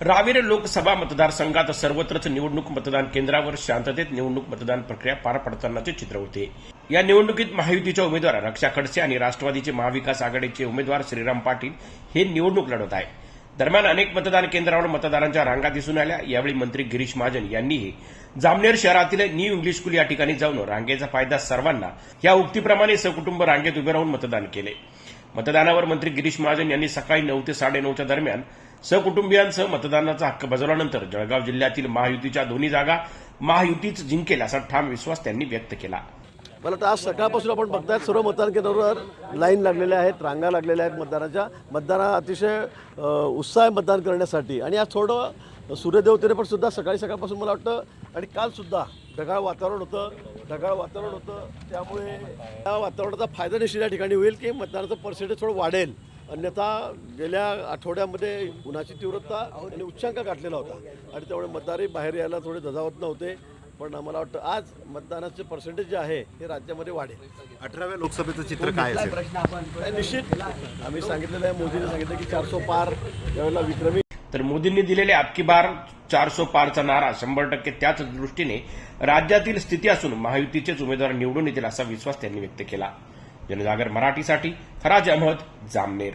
रावेर लोकसभा मतदारसंघात सर्वत्रच निवडणूक मतदान केंद्रावर शांततेत निवडणूक मतदान प्रक्रिया पार पडतानाचे चित्र होते. या निवडणुकीत महायुतीच्या उमेदवार रक्षा खडसे आणि राष्ट्रवादीचे महाविकास आघाडीचे उमेदवार श्रीराम पाटील हे निवडणूक लढवत आहे दरम्यान अनेक मतदान केंद्रावर मतदारांच्या रांगा दिसून आल्या. यावेळी मंत्री गिरीश महाजन यांनीही जामनेर शहरातील न्यू इंग्लिश स्कूल या ठिकाणी जाऊन रांगेचा फायदा सर्वांना या उक्तीप्रमाणे सकुटुंब रांगेत उभे राहून मतदान केले. मतदानावर मंत्री गिरीश महाजन यांनी सकाळी नऊ ते साडेनऊच्या दरम्यान सहकुटुंबियांसह मतदानाचा हक्क बजावल्यानंतर जळगाव जिल्ह्यातील महायुतीच्या दोन्ही जागा महायुतीच जिंकेल असा ठाम विश्वास त्यांनी व्यक्त केला. मला तर आज सकाळपासून आपण बघतायत सर्व मतदान केंद्रावर लाईन लागलेल्या आहेत रांगा लागलेल्या आहेत मतदानाच्या. मतदाना अतिशय उत्साह आहे मतदान करण्यासाठी. आणि आज थोडं सूर्यदेवतेने पण सुद्धा सकाळी सकाळपासून मला वाटतं आणि कालसुद्धा ढगाळ वातावरण होतं ढगाळ वातावरण होतं. त्यामुळे त्या वातावरणाचा फायदा निश्चित या ठिकाणी होईल की मतदानाचं पर्सेंटेज थोडं वाढेल. अन्यथा गेल्या आठवड्यामध्ये उन्हाची तीव्रता आणि उच्चांक गाठलेला होता. आणि त्यामुळे मतदारही बाहेर यायला थोडे दजावत नव्हते. पण आम्हाला वाटतं आज मतदानाचे पर्सेंटेज जे आहे हे राज्यामध्ये वाढेल. अठराव्या लोकसभेचं चित्र काय असेल? निश्चित. आम्ही सांगितलेलं आहे मोदीने सांगितलं की चारसो पार यावेळेला विक्रमी तर मोदींनी दिलेले आपकी बार चारसो पारचा नारा शंभर टक्के त्याच दृष्टीने राज्यातील स्थिती असून महायुतीचेच उमेदवार निवडून येतील असा विश्वास त्यांनी व्यक्त केला. जनजागर मराठीसाठी फराज अहमद जामनेर.